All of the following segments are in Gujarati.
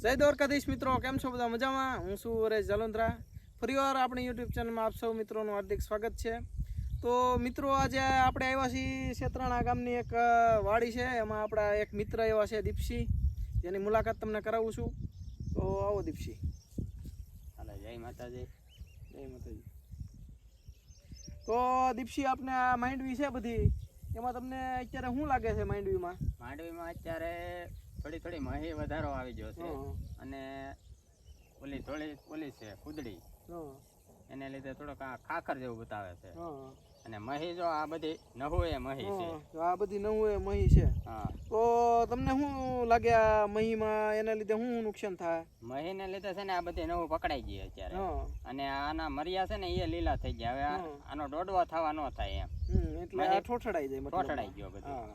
જય દ્વારકાધીશ મિત્રો કેમ છો બધા મજામાં? હું છું હરેશ જલોંદ્રા ફરીવાર આપણી યુટ્યુબ ચેનલમાં આપ સૌ મિત્રોનું હાર્દિક સ્વાગત છે. તો મિત્રો આજે આપણે આવ્યા છીએ શેત્રાણા ગામની એક વાડી છે. એમાં આપણા એક મિત્ર એવા છે દીપસિંહ જેની મુલાકાત તમને કરાવું છું. તો આવો દીપસિંહ હાલો જય માતાજી. જય માતાજી. તો દીપસિંહ આપને આ માંડવી છે બધી? એમાં તમને અત્યારે શું લાગે છે માંડવીમાં? માંડવીમાં અત્યારે થોડી થોડી મહી વધારો આવી ગયો છે. અને ઓલી થોડી ઓલી છે કુદડી એને લીધે થોડોક આ ખાખર જેવું બતાવે છે. અને મહી જો આ બધી નહું એ મહી છે. આ બધી નવું એ મહી છે. તો તમને શું લાગે આ મહીમાં એના લીધે શું નુકસાન થાય? મહીને લીધે છે ને આ બધી નવું પકડાઈ ગઈ અત્યારે. અને આના મરિયા છે ને એ લીલા થઈ ગયા. હવે આનો દોડવા થવા ન થાય એમ. એટલે ઠોઠડાઈ જાય ઠોઠડાઈ ગયો બધું.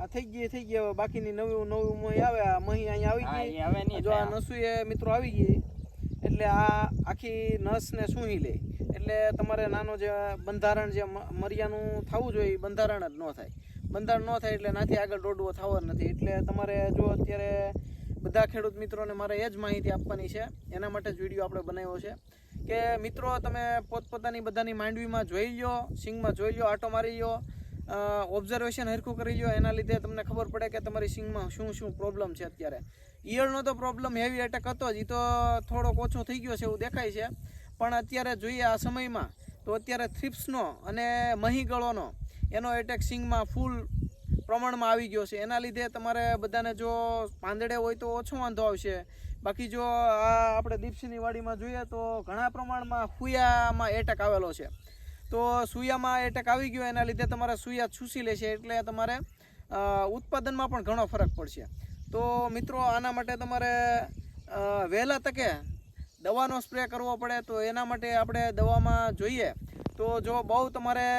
આ થઈ ગઈ થઈ ગઈ. હવે બાકીની નવી નવી મહી આવે આ મહી અહીંયા આવી ગઈ. હવે જો આ નસુએ મિત્રો આવી ગઈ એટલે આ આખી નસ ને સૂહી લે. એટલે તમારે નાનો જે બંધારણ જે મરિયાનું થવું જોઈએ બંધારણ જ ન થાય. બંધારણ ન થાય એટલે નાથી આગળ દોડવો થવો નથી. એટલે તમારે જો અત્યારે બધા ખેડૂત મિત્રોને મારે એ જ માહિતી આપવાની છે. એના માટે જ વીડિયો આપણે બનાવ્યો છે. કે મિત્રો તમે પોતપોતાની બધાની માંડવીમાં જોઈ લો સિંગમાં જોઈ લો આટો મારી લ્યો. ઓબ્ઝર્વેશન હરખું કરી લ્યો. એના લીધે તમને ખબર પડે કે તમારી સિંગમાં શું શું પ્રોબ્લેમ છે અત્યારે. ઈયળનો તો પ્રોબ્લેમ હેવી એટેક હતો જ. એ તો થોડોક ઓછો થઈ ગયો છે એવું દેખાય છે. પણ અત્યારે જોઈએ આ સમયમાં, તો અત્યારે થ્રિપ્સનો અને મહીગળોનો, એનો એટેક સિંગમાં ફૂલ પ્રમાણમાં આવી ગયો છે. એના લીધે તમારે બધાને જો પાંદડે હોય તો ઓછો વાંધો આવશે. બાકી જો આ આપણે દીપસિંહની વાડીમાં જોઈએ તો ઘણા પ્રમાણમાં ફુયામાં એટેક આવેલો છે. તો સુયામાં એટેક આવી ગયો, એના લીધે તમારે સુયા છૂસી લેશે એટલે તમારે ઉત્પાદનમાં પણ ઘણો ફરક પડશે. તો મિત્રો, આના માટે તમારે વહેલા તકે દવાનો સ્પ્રે કરવો પડે, તો એના માટે આપણે દવામાં જોઈએ. તો જો બહુ તમારે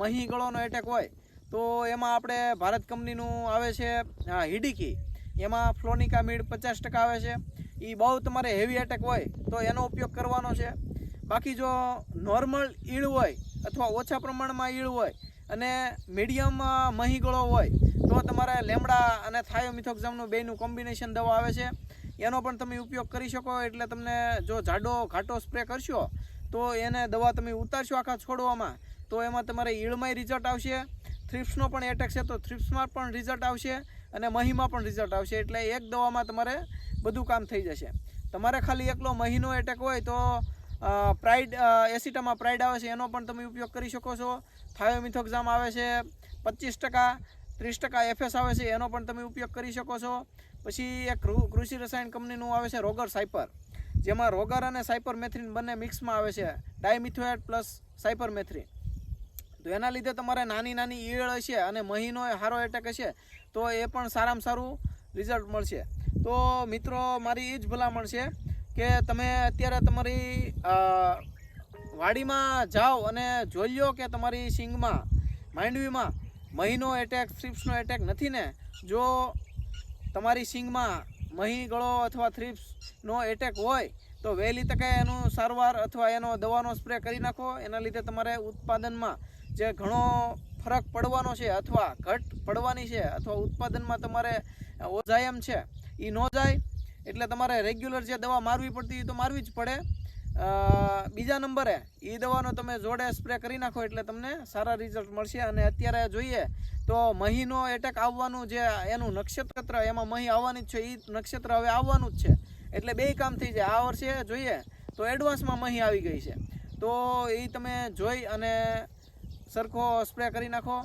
મહી ગળોનો એટેક હોય, તો એમાં આપણે ભારત કંપનીનું આવે છે હિડીકી એમાં ફ્લોનિકા મીડ પચાસ ટકા આવે છે. એ બહુ તમારે હેવી એટેક હોય, તો એનો ઉપયોગ કરવાનો છે. બાકી જો નોર્મલ ઈળ હોય અથવા ઓછા પ્રમાણમાં ઈળ હોય અને મીડિયમ મહીગળો હોય, તો તમારે લેમડા અને થાયોમિથોક્ઝામનું બેનું કોમ્બિનેશન દવા આવે છે. એનો પણ તમે ઉપયોગ કરી શકો, એટલે તમને જો જાડો, ઘાટો સ્પ્રે કરશો, તો એને દવા તમે ઉતારશો આખા છોડવામાં, તો એમાં તમારે ઈળમાંય રિઝલ્ટ આવશે. થ્રિપ્સનો પણ એટેક છે, તો થ્રિપ્સમાં પણ રિઝલ્ટ આવશે અને મહીમાં પણ રિઝલ્ટ આવશે. એટલે એક દવામાં તમારે બધું કામ થઈ જશે. તમારે ખાલી એકલો મહીનો એટેક હોય તો પ્રાઇડ એસિટામાં પ્રાઇડ આવે છે, એનો પણ તમે ઉપયોગ કરી શકો છો. થાયોમિથોક્ઝામ આવે છે, પચીસ ટકા, ત્રીસ ટકા એફએસ આવે છે, એનો પણ તમે ઉપયોગ કરી શકો છો. પછી એક કૃષિ રસાયણ કંપનીનું આવે છે રોગર સાયપર જેમાં રોગર અને સાયપર મેથ્રીન બંને મિક્સમાં આવે છે ડાયમિથોએટ પ્લસ સાયપર મેથ્રીન તો એના લીધે તમારે નાની નાની ઈયળ હશે અને મહિનો હારો એટેક હશે, તો એ પણ સારામાં સારું રિઝલ્ટ મળશે. તો મિત્રો, મારી એ જ ભલામણ છે. કે તમે અત્યારે તમારી વાડીમાં જાઓ અને જોઈ લો કે તમારી સિંગમાં, માંડવીમાં મહીનો એટેક થ્રિપ્સનો એટેક નથી ને? જો તમારી સિંગમાં મહી ગળો અથવા થ્રિપ્સનો એટેક હોય, તો વહેલી તકે એનું સારવાર અથવા એનો દવાનો સ્પ્રે કરી નાખો. એના લીધે તમારે ઉત્પાદનમાં જે ઘણો ફરક પડવાનો છે અથવા ઘટ પડવાની છે અથવા ઉત્પાદનમાં તમારે ઓજાયમ છે એ ન જાય. એટલે તમારે રેગ્યુલર જે દવા મારવી પડતી એ તો મારવી જ પડે. બીજા નંબરે, એ દવાનો તમે જોડે સ્પ્રે કરી નાખો એટલે તમને સારા રિઝલ્ટ મળશે. અને અત્યારે જોઈએ તો મહીનો એટેક આવવાનું જે એનું નક્ષત્ર, એમાં મહી આવવાની જ છે એ નક્ષત્ર હવે આવવાનું જ છે. એટલે બે કામ થઈ જાય. આ વર્ષે જોઈએ તો એડવાન્સમાં મહી આવી ગઈ છે. તો એ તમે જોઈ અને સરખો સ્પ્રે કરી નાખો.